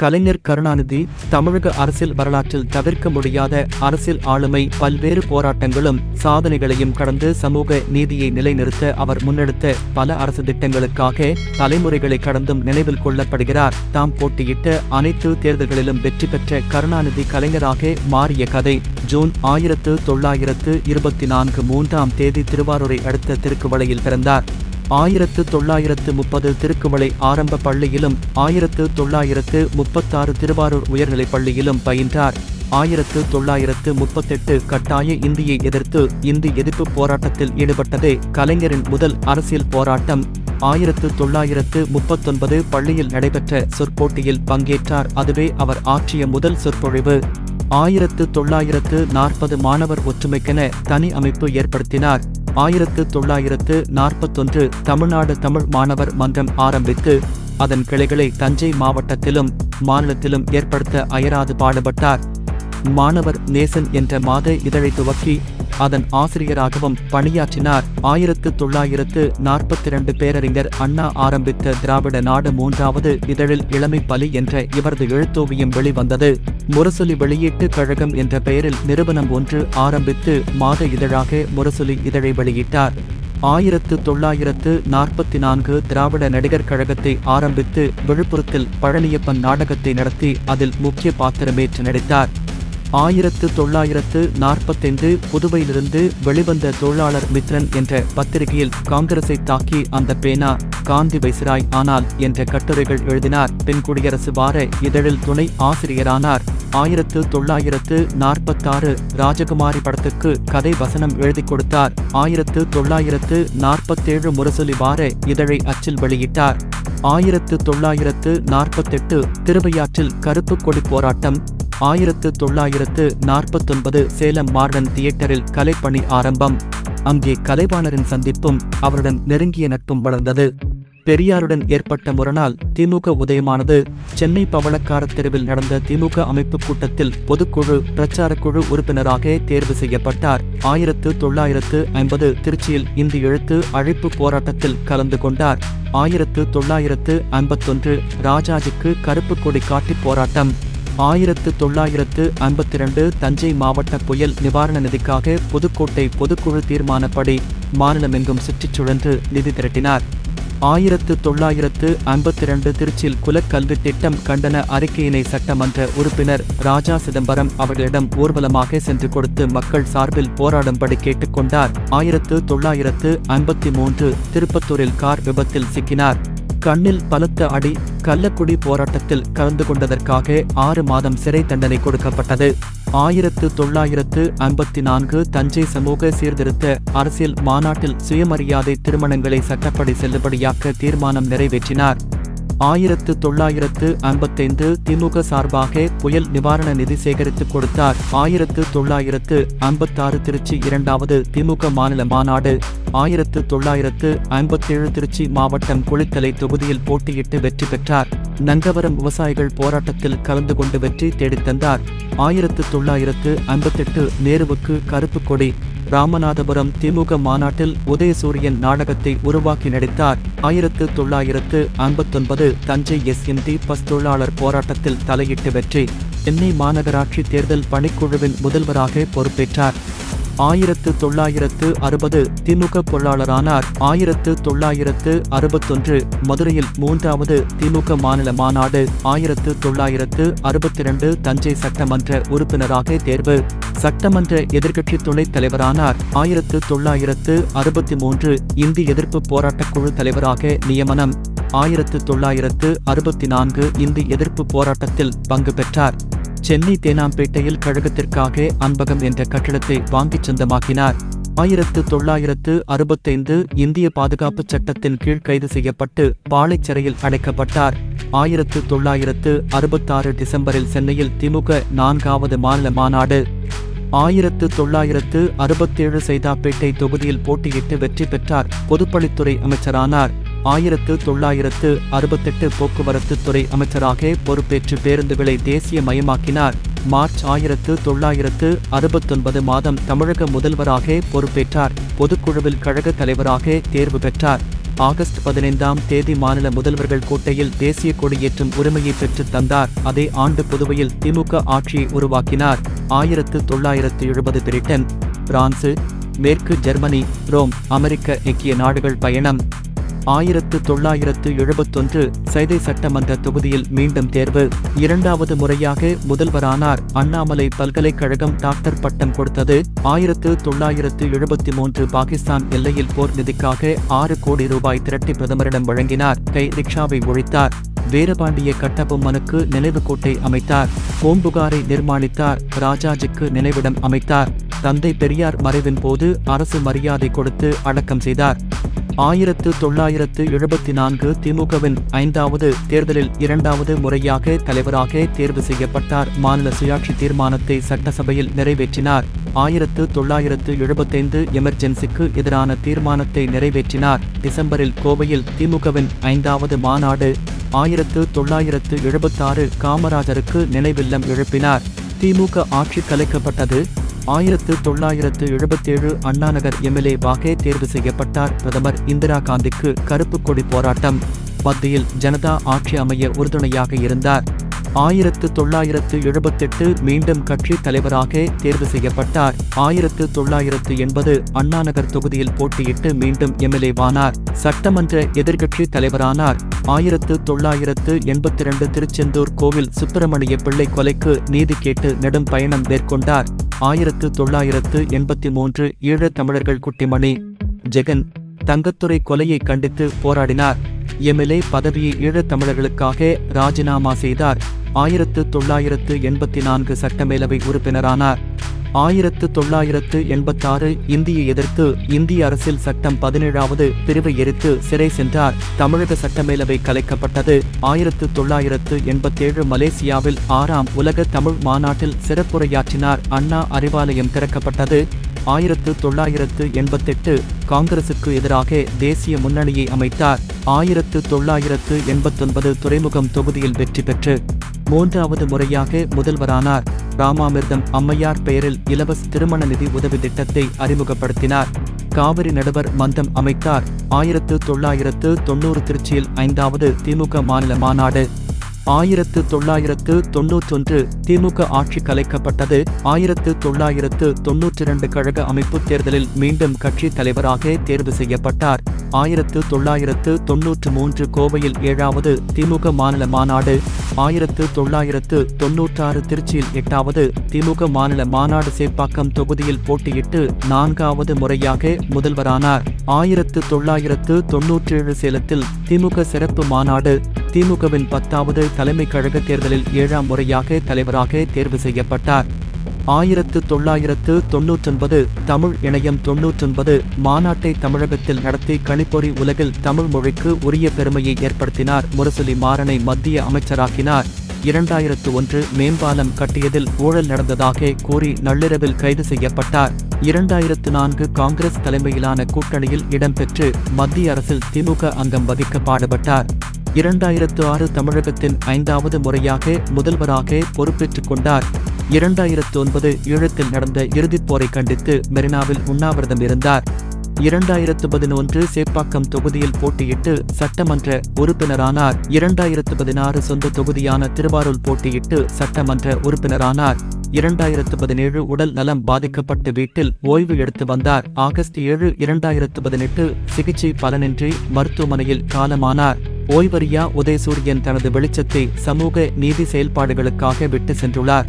கலைஞர் கருணாநிதி தமிழக அரசியல் வரலாற்றில் தவிர்க்க முடியாத அரசியல் ஆளுமை பல்வேறு போராட்டங்களும் சாதனைகளையும் கடந்து சமூக நீதியை நிலைநிறுத்த அவர் முன்னெடுத்த பல அரசு திட்டங்களுக்காக தலைமுறைகளை கடந்தும் நினைவில் கொள்ளப்படுகிறார். தாம் போட்டியிட்ட அனைத்து தேர்தல்களிலும் வெற்றி பெற்ற கருணாநிதி கலைஞராக மாறிய கதை ஜூன் ஆயிரத்து தொள்ளாயிரத்து இருபத்தி நான்கு மூன்றாம் தேதி திருவாரூரை அடுத்த திருக்குவளையில் பிறந்தார். ஆயிரத்து தொள்ளாயிரத்து முப்பது திருக்குமலை ஆரம்ப பள்ளியிலும் ஆயிரத்து தொள்ளாயிரத்து முப்பத்தாறு திருவாரூர் உயர்நிலைப் பள்ளியிலும் பயின்றார். ஆயிரத்து தொள்ளாயிரத்து முப்பத்தெட்டு கட்டாய இந்தியை எதிர்த்து இந்தி எதிர்ப்பு போராட்டத்தில் ஈடுபட்டதே கலைஞரின் முதல் அரசியல் போராட்டம். ஆயிரத்து தொள்ளாயிரத்து முப்பத்தொன்பது பள்ளியில் நடைபெற்ற சொற்போட்டியில் பங்கேற்றார். அதுவே அவர் ஆற்றிய முதல் சொற்பொழிவு. ஆயிரத்து தொள்ளாயிரத்து நாற்பது மாணவர் ஒற்றுமைக்கென தனி அமைப்பு ஏற்படுத்தினார். ஆயிரத்து தொள்ளாயிரத்து நாற்பத்தொன்று தமிழ்நாடு தமிழ் மாணவர் மன்றம் ஆரம்பித்து அதன் கிளைகளை தஞ்சை மாவட்டத்திலும் மாநிலத்திலும் ஏற்படுத்த அயராது பாடுபட்டார். மாணவர் நேசன் என்ற மாத இதழை துவக்கி அதன் ஆசிரியராகவும் பணியாற்றினார். ஆயிரத்து தொள்ளாயிரத்து நாற்பத்தி இரண்டு பேரறிஞர் அண்ணா ஆரம்பித்த திராவிட நாடு மூன்றாவது இதழில் இளமை பலி என்ற இவரது எழுத்தோவியம் வெளிவந்தது. முரசொலி வெளியீட்டு கழகம் என்ற பெயரில் நிறுவனம் ஒன்று ஆரம்பித்து மாத இதழாக முரசொலி இதழை வெளியிட்டார். ஆயிரத்து தொள்ளாயிரத்து நாற்பத்தி நான்கு திராவிட நடிகர் கழகத்தை ஆரம்பித்து விழுப்புரத்தில் பழனியப்பன் நாடகத்தை நடத்தி அதில் முக்கிய பாத்திரமேற்று நடித்தார். ஆயிரத்து தொள்ளாயிரத்து நாற்பத்தைந்து புதுவையிலிருந்து வெளிவந்த தொழிலாளர் மித்ரன் என்ற பத்திரிகையில் காங்கிரஸை தாக்கி அந்த பேனா காந்தி வைசிராய் ஆனால் என்ற கட்டுரைகள் எழுதினார். பெண் குடியரசு வார இதழில் துணை ஆசிரியரானார். ஆயிரத்து தொள்ளாயிரத்து நாற்பத்தாறு ராஜகுமாரி படத்துக்கு கதை வசனம் எழுதி கொடுத்தார். ஆயிரத்து தொள்ளாயிரத்து நாற்பத்தேழு முரசொலி வார இதழை அச்சில் வெளியிட்டார். ஆயிரத்து தொள்ளாயிரத்து நாற்பத்தெட்டு திருவையாற்றில் கருப்பு கொடி போராட்டம் ஆயிரத்து தொள்ளாயிரத்து நாற்பத்தொன்பது சேலம் மார்டன் தியேட்டரில் கலைப்பணி ஆரம்பம். அங்கே கலைவாணரின் சந்திப்பும் அவருடன் நெருங்கிய நட்பும் வளர்ந்தது. பெரியாருடன் ஏற்பட்ட முரணால் திமுக உதயமானது. சென்னை பவளக்கார தெருவில் நடந்த திமுக அமைப்பு கூட்டத்தில் பொதுக்குழு பிரச்சாரக்குழு உறுப்பினராக தேர்வு செய்யப்பட்டார். ஆயிரத்து தொள்ளாயிரத்து ஐம்பது திருச்சியில் இந்தி எழுத்து அழைப்பு போராட்டத்தில் கலந்து கொண்டார். ஆயிரத்து தொள்ளாயிரத்து ஐம்பத்தொன்று ராஜாஜிக்கு கருப்பு கொடி காட்டி போராட்டம். ஆயிரத்து தொள்ளாயிரத்து ஐம்பத்தி இரண்டு தஞ்சை மாவட்ட புயல் நிவாரண நிதிக்காக புதுக்கோட்டை பொதுக்குழு தீர்மானப்படி மாநிலமெங்கும் சுற்றிச் சுழன்று நிதி திரட்டினார். ஆயிரத்து தொள்ளாயிரத்து ஐம்பத்தி இரண்டு திருச்சியில் குலக்கல்வி திட்டம் கண்டன அறிக்கையினை சட்டமன்ற உறுப்பினர் ராஜா சிதம்பரம் அவர்களிடம் ஊர்வலமாக சென்று கொடுத்து மக்கள் சார்பில் போராடும்படி கேட்டுக்கொண்டார். ஆயிரத்து தொள்ளாயிரத்து ஐம்பத்தி மூன்று திருப்பத்தூரில் கார் விபத்தில் சிக்கினார். கண்ணில் பலத்த அடி கள்ளக்குடி போராட்டத்தில் கலந்து கொண்டதற்காக ஆறு மாதம் சிறை தண்டனை கொடுக்கப்பட்டது. ஆயிரத்து தொள்ளாயிரத்து ஐம்பத்தி நான்கு தஞ்சை சமூக சீர்திருத்த அரசியல் மாநாட்டில் சுயமரியாதை திருமணங்களை சட்டப்படி செல்லுபடியாக்க தீர்மானம் நிறைவேற்றினார். ஆயிரத்து தொள்ளாயிரத்து ஐம்பத்தைந்து திமுக சார்பாக புயல் நிவாரண நிதி சேகரித்து கொடுத்தார். ஆயிரத்து தொள்ளாயிரத்து ஐம்பத்தாறு திருச்சி இரண்டாவது திமுக மாநில மாநாடு. ஆயிரத்து தொள்ளாயிரத்து ஐம்பத்தேழு திருச்சி மாவட்டம் குளித்தலை தொகுதியில் போட்டியிட்டு வெற்றி பெற்றார். நங்கவரம் விவசாயிகள் போராட்டத்தில் கலந்து கொண்டு வெற்றி தேடித்தந்தார் ஆயிரத்து தொள்ளாயிரத்து ஐம்பத்தெட்டு நேருவுக்கு கருப்பு கொடி. ராமநாதபுரம் திமுக மாநாட்டில் உதயசூரியன் நாடகத்தை உருவாக்கி நடித்தார். ஆயிரத்து தொள்ளாயிரத்து ஐம்பத்தொன்பது Thanjai S M T bus தொழிலாளர் போராட்டத்தில் தலையிட்டு வெற்றி. சென்னை மாநகராட்சி தேர்தல் பணிக்குழுவின் முதல்வராக பொறுப்பேற்றார். ஆயிரத்து தொள்ளாயிரத்து அறுபது திமுக பொருளாளரானார். ஆயிரத்து தொள்ளாயிரத்து அறுபத்தொன்று மதுரையில் மூன்றாவது திமுக மாநில மாநாடு. ஆயிரத்து தொள்ளாயிரத்து அறுபத்தி இரண்டு தஞ்சை சட்டமன்ற உறுப்பினராக தேர்வு. சட்டமன்ற எதிர்க்கட்சி துணைத் தலைவரானார். ஆயிரத்து தொள்ளாயிரத்து அறுபத்தி மூன்று இந்தி எதிர்ப்பு போராட்டக் குழு தலைவராக நியமனம். ஆயிரத்து தொள்ளாயிரத்து அறுபத்தி நான்கு இந்தி எதிர்ப்பு போராட்டத்தில் பங்கு பெற்றார். சென்னை தேனாம்பேட்டையில் கழகத்திற்காக அன்பகம் என்ற கட்டிடத்தை வாங்கிச் சொந்தமாக்கினார். ஆயிரத்து தொள்ளாயிரத்து அறுபத்தைந்து இந்திய பாதுகாப்புச் சட்டத்தின் கீழ் கைது செய்யப்பட்டு பாளைச்சிறையில் அடைக்கப்பட்டார். ஆயிரத்து தொள்ளாயிரத்து அறுபத்தாறு டிசம்பரில் சென்னையில் திமுக நான்காவது மாநில மாநாடு. ஆயிரத்து தொள்ளாயிரத்து அறுபத்தேழு சைதாப்பேட்டை தொகுதியில் போட்டியிட்டு வெற்றி பெற்றார் பொதுப்பணித்துறை அமைச்சரானார். ஆயிரத்து தொள்ளாயிரத்து அறுபத்தெட்டு போக்குவரத்து துறை அமைச்சராக பொறுப்பேற்று பேருந்துகளை தேசிய மயமாக்கினார் மார்ச் ஆயிரத்து தொள்ளாயிரத்து அறுபத்தொன்பது மாதம் தமிழக முதல்வராக பொறுப்பேற்றார். பொதுக்குழுவில் கழக தலைவராக தேர்வு பெற்றார். ஆகஸ்ட் பதினைந்தாம் தேதி மாநில முதல்வர்கள் கோட்டையில் தேசிய கொடியேற்றும் உரிமையை பெற்றுத் தந்தார். அதே ஆண்டு புதுவையில் திமுக ஆட்சியை உருவாக்கினார். ஆயிரத்து தொள்ளாயிரத்து எழுபது பிரிட்டன் பிரான்சு மேற்கு ஜெர்மனி ரோம் அமெரிக்க ஐக்கிய நாடுகள் பயணம். ஆயிரத்து தொள்ளாயிரத்து எழுபத்தொன்று சைதை சட்டமன்ற தொகுதியில் மீண்டும் தேர்வு. இரண்டாவது முறையாக முதல்வரானார் அண்ணாமலை பல்கலைக்கழகம் டாக்டர் பட்டம் கொடுத்தது. ஆயிரத்து தொள்ளாயிரத்து எழுபத்தி மூன்று பாகிஸ்தான் எல்லையில் போர் நிதிக்காக ஆறு கோடி ரூபாய் திரட்டி பிரதமரிடம் வழங்கினார். கை ரிக்ஷாவை ஒழித்தார். வீரபாண்டிய கட்டபொம்மனுக்கு நினைவு கோட்டை அமைத்தார். பூம்புகாரை நிர்மாணித்தார். ராஜாஜிக்கு நினைவிடம் அமைத்தார். தந்தை பெரியார் மறைவின் போது அரசு மரியாதை கொடுத்து அடக்கம் செய்தார். ஆயிரத்து தொள்ளாயிரத்து எழுபத்தி நான்கு திமுகவின் ஐந்தாவது தேர்தலில் இரண்டாவது முறையாக தலைவராக தேர்வு செய்யப்பட்டார். மாநில சுயாட்சி தீர்மானத்தை சட்டசபையில் நிறைவேற்றினார். ஆயிரத்து தொள்ளாயிரத்து எழுபத்தைந்து எமர்ஜென்சிக்கு எதிரான தீர்மானத்தை நிறைவேற்றினார். டிசம்பரில் கோவையில் திமுகவின் ஐந்தாவது மாநாடு ஆயிரத்து தொள்ளாயிரத்து எழுபத்தாறு காமராஜருக்கு நினைவில்லம் எழுப்பினார். திமுக ஆட்சி கலைக்கப்பட்டது ஆயிரத்து தொள்ளாயிரத்து எழுபத்தேழு அண்ணாநகர் எம்எல்ஏ வாகே தேர்வு செய்யப்பட்டார். பிரதமர் இந்திரா காந்திக்கு கருப்பு கொடி போராட்டம். மத்தியில் ஜனதா ஆட்சி அமைய உறுதுணையாக இருந்தார். ஆயிரத்து தொள்ளாயிரத்து எழுபத்தெட்டு மீண்டும் கட்சி தலைவராக தேர்வு செய்யப்பட்டார். ஆயிரத்து தொள்ளாயிரத்து எண்பது அண்ணாநகர் தொகுதியில் போட்டியிட்டு மீண்டும் எம்எல்ஏவானார். சட்டமன்ற எதிர்க்கட்சி தலைவரானார். ஆயிரத்து தொள்ளாயிரத்து எண்பத்தி இரண்டு திருச்செந்தூர் கோவில் சுப்பிரமணிய பிள்ளை கொலைக்கு நீதி கேட்டு நெடும் பயணம் மேற்கொண்டார். ஆயிரத்து தொள்ளாயிரத்து எண்பத்தி மூன்று ஈழத் தமிழர்கள் குட்டிமணி ஜெகன் தங்கத்துறை கொலையை கண்டித்து போராடினார். எம்எல்ஏ பதவியை ஈழத் தமிழர்களுக்காக ராஜினாமா செய்தார். ஆயிரத்து தொள்ளாயிரத்து எண்பத்தி நான்கு சட்டமேலவை உறுப்பினரானார். ஆயிரத்து தொள்ளாயிரத்து எண்பத்தாறு இந்தியை எதிர்த்து இந்திய அரசில் சட்டம் பதினேழாவது பிரிவை எரித்து சிறை சென்றார். தமிழக சட்டமேலவை கலைக்கப்பட்டது ஆயிரத்து தொள்ளாயிரத்து எண்பத்தேழு மலேசியாவில் ஆறாம் உலக தமிழ் மாநாட்டில் சிறப்புரையாற்றினார். அண்ணா அறிவாலயம் திறக்கப்பட்டது ஆயிரத்து தொள்ளாயிரத்து எண்பத்தெட்டு காங்கிரசுக்கு எதிராக தேசிய முன்னணியை அமைத்தார். ஆயிரத்து தொள்ளாயிரத்து எண்பத்தொன்பது துறைமுகம் தொகுதியில் வெற்றி பெற்று மூன்றாவது முறையாக முதல்வரானார். ராமாமிர்தம் அம்மையார் பெயரில் இலவச திருமண நிதி உதவி திட்டத்தை அறிமுகப்படுத்தினார். காவிரி நடுவர் மந்தம் அமைத்தார். ஆயிரத்து தொள்ளாயிரத்து தொன்னூறு திருச்சியில் ஐந்தாவது திமுக மாநில மாநாடு ஆயிரத்து தொள்ளாயிரத்து தொன்னூற்றொன்று திமுக ஆட்சி கலைக்கப்பட்டது. ஆயிரத்து தொள்ளாயிரத்து தொன்னூற்றி இரண்டு கழக அமைப்பு தேர்தலில் மீண்டும் கட்சி தலைவராக தேர்வு செய்யப்பட்டார். ஆயிரத்து தொள்ளாயிரத்து தொன்னூற்று மூன்று கோவையில் ஏழாவது திமுக மாநில மாநாடு. ஆயிரத்து தொள்ளாயிரத்து தொன்னூற்றாறு திருச்சியில் எட்டாவது திமுக மாநில மாநாடு சேப்பாக்கம் தொகுதியில் போட்டியிட்டு நான்காவது முறையாக முதல்வரானார். ஆயிரத்து தொள்ளாயிரத்து தொன்னூற்றேழு சேலத்தில் திமுக சிறப்பு மாநாடு திமுகவின் பத்தாவது தலைமை கழக தேர்தலில் ஏழாம் முறையாக தலைவராக தேர்வு செய்யப்பட்டார். ஆயிரத்து தொள்ளாயிரத்து தொன்னூற்றொன்பது தமிழ் இணையம் தொன்னூற்றொன்பது மாநாட்டை தமிழகத்தில் நடத்தி கணிப்பொறி உலகில் தமிழ் மொழிக்கு உரிய பெருமையை ஏற்படுத்தினார். முரசொலி மாறனை மத்திய அமைச்சராக்கினார். இரண்டாயிரத்து ஒன்று மேம்பாலம் கட்டியதில் ஊழல் நடந்ததாக கூறி நள்ளிரவில் கைது செய்யப்பட்டார். இரண்டாயிரத்து நான்கு காங்கிரஸ் தலைமையிலான கூட்டணியில் இடம்பெற்று மத்திய அரசில் திமுக அங்கம் வகிக்க பாடுபட்டார். இரண்டாயிரத்து ஆறு தமிழகத்தின் ஐந்தாவது முறையாக முதல்வராக பொறுப்பேற்றுக் கொண்டார். இரண்டாயிரத்து ஒன்பது ஈழத்தில் நடந்த இறுதிப் போரை கண்டித்து மெரினாவில் உண்ணாவிரதம் இருந்தார். இரண்டாயிரத்து பதினொன்று சேப்பாக்கம் தொகுதியில் போட்டியிட்டு சட்டமன்ற உறுப்பினரானார். இரண்டாயிரத்து பதினாறு சொந்த தொகுதியான திருவாரூர் போட்டியிட்டு சட்டமன்ற உறுப்பினரானார். இரண்டாயிரத்து பதினேழு உடல் நலம் பாதிக்கப்பட்டு வீட்டில் ஓய்வு எடுத்து வந்தார். ஆகஸ்ட் ஏழு இரண்டாயிரத்து பதினெட்டு சிகிச்சை பலனின்றி மருத்துவமனையில் காலமானார். ஓய்வறியா உதயசூரியன் தனது வெளிச்சத்தை சமூக நீதி செயல்பாடுகளுக்காக விட்டு சென்றுள்ளார்.